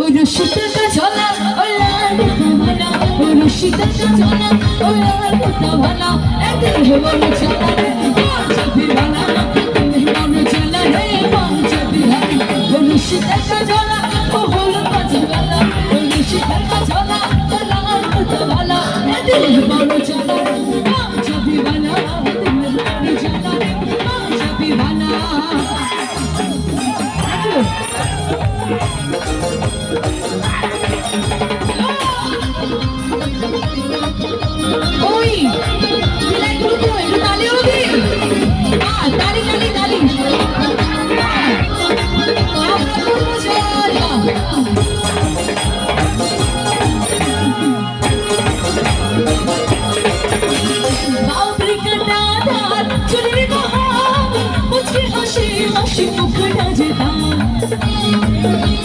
ওই রশিটা ঝোলা ওই লাল ভালা ওই রশিটা ঝোলা ওই লাল ভালা একদিন হব ঝোলা রে পাঞ্জাবি ভালা মন ঝোলা রে পাঞ্জাবি ভালা ওই রশিটা ঝোলা, ও হলো পাঞ্জাবি ওই রশিটা ঝোলা ও লাল ভালা একদিন হব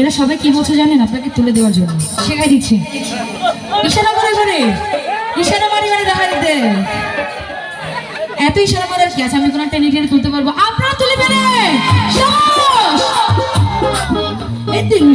এরা সবাই কি বলছে জানেন? আপনাকে তুলে দেওয়ার জন্য। শেখাই দিচ্ছে। ইশারা করে করে ইশারা মারি মারি দেখা দিতে। এত ইশারা মারার কি আছে? আমি কোনো একটা নেটের তুলতে পারব? আপনারা তুলে পেরে সাহস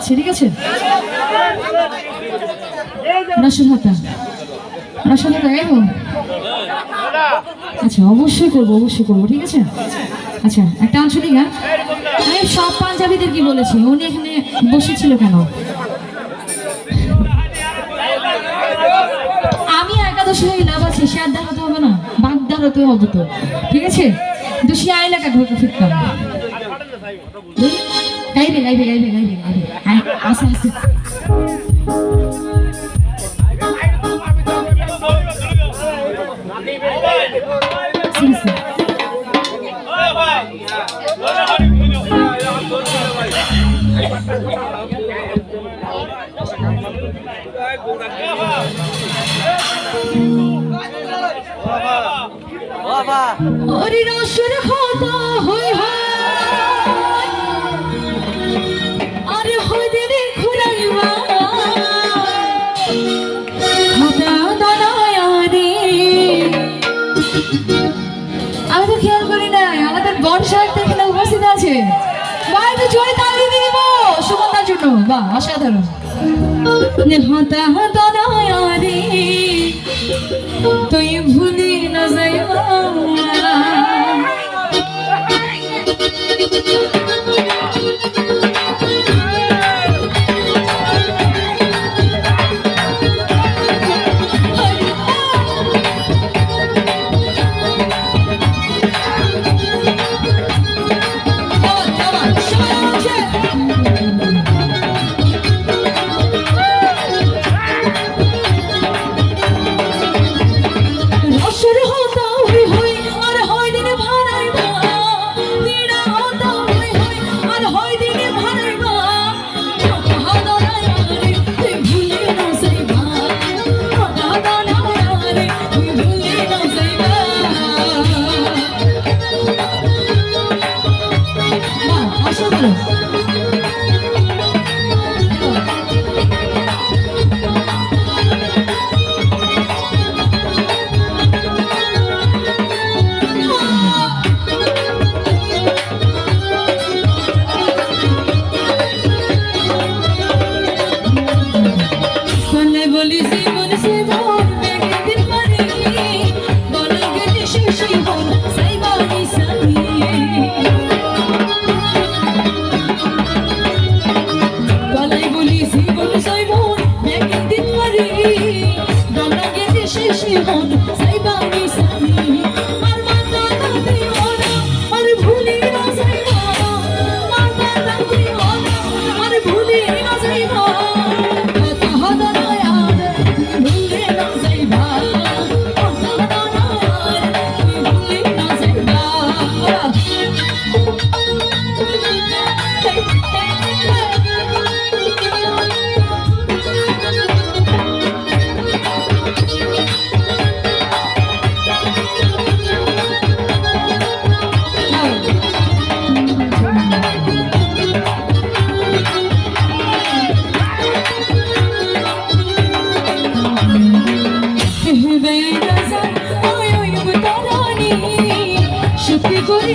লাগছে ঠিক আছে? রসুন হাতা রসুন আচ্ছা অবশ্যই করব অবশ্যই করব, ঠিক আছে? আচ্ছা একটা আঞ্চলিক গান আমি সব পাঞ্জাবিদের কি বলেছি? উনি এখানে বসেছিল কেন? আমি একাদশী হয়ে লাভ আছে, সে আর দেখাতে হবে না বাদ দেখাতে হবে তো, ঠিক আছে? দোষী আইলা কাটবো ফিরতাম। গাইবে গাইবে গাইবে গাইবে গাইবে হ্যাঁ আসে আসে সিং ওরে রসুন হতা হই হয় হয়েছে বা জয় জোরে তালি দিব। সুমন্দার জন্য। বা অসাধারণ। হতা হতা নয় তুই ভুলি না যাইবা ponto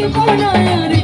জীবনায়ার